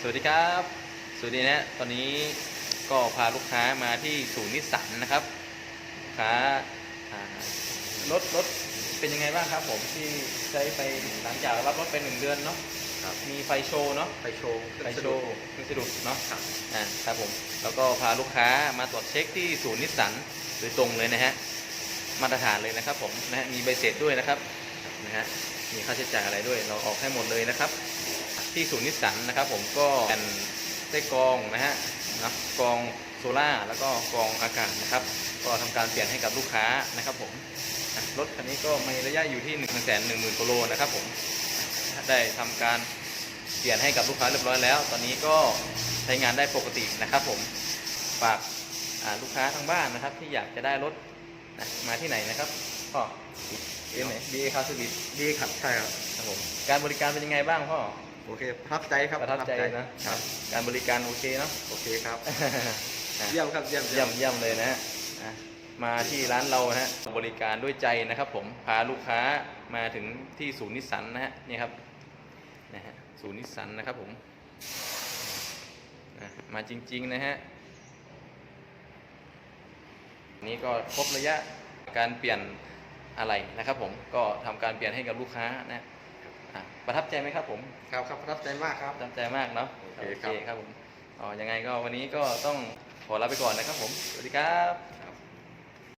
สวัสดีครับ สวัสดีนะ ตอนนี้ก็พาลูกค้ามาที่ศูนย์นิสสันนะครับลูกค้าอ่ารถรถเป็นยังไงบ้างครับ ผมที่ใช้ไปหลังจากรับรถไปหนึ่งเดือนเนาะครับมีไฟโชว์เนาะไปโชว์ไฟโชว์เครื่องสะดุดเนาะครับอ่าครับผมแล้วก็พาลูกค้ามาตรวจเช็คที่ศูนย์นิสสันโดยตรงเลยนะฮะมาตรฐานเลยนะครับ ผมนะฮะมีใบเสร็จด้วยนะครับนะฮะมีค่าใช้จ่ายอะไรด้วย เราออกให้หมดเลยนะครับ ที่ศูนย์นิสสันนะครับ ผมก็เป็นไส้กรองนะฮะนะกรองโซล่าร์แล้วก็กรองอากาศนะครับ ก็ทำการเปลี่ยนให้กับลูกค้านะครับ ผมนะรถคันนี้ก็มีระยะอยู่ที่1นึ่งแสนหนึ่งหมื่นกิโลนะครับ ผมได้ทำการเปลี่ยนให้กับลูกค้าเรียบร้อยแล้ว ตอนนี้ก็ใช้งานได้ปกตินะครับ ผมฝากอ่าลูกค้าทางบ้านนะครับ ที่อยากจะได้รถนะมาที่ไหนนะครับก็เอ็มไหนบีเอคาสบิดดีครับใช่ครับครับผมการบริการเป็นยังไงบ้างพ่อ โอเคประทับใจครับประทับใจนะครับ การบริการโอเคเนาะโอเคครับอะเยี่ยมครับเยี่ยมเยี่ยมเยี่ยมเลยนะฮะอะมาที่ร้านเรานะฮะบริการด้วยใจนะครับผมพาลูกค้ามาถึงที่ศูนย์นิสสันนะฮะนี่ครับนะฮะศูนย์นิสสันนะครับผมอะมาจริง ๆ นะฮะนี่ก็ครบระยะการเปลี่ยนอะไรนะครับผมก็ทำการเปลี่ยนให้กับลูกค้านะ อะประทับใจไหมครับผมครับครับประทับใจมากครับ ประทับใจมากเนาะโอเคครับ ครับผมอ๋อยังไงก็วันนี้ก็ต้องขอลาไปก่อนนะครับผม สวัสดีครับ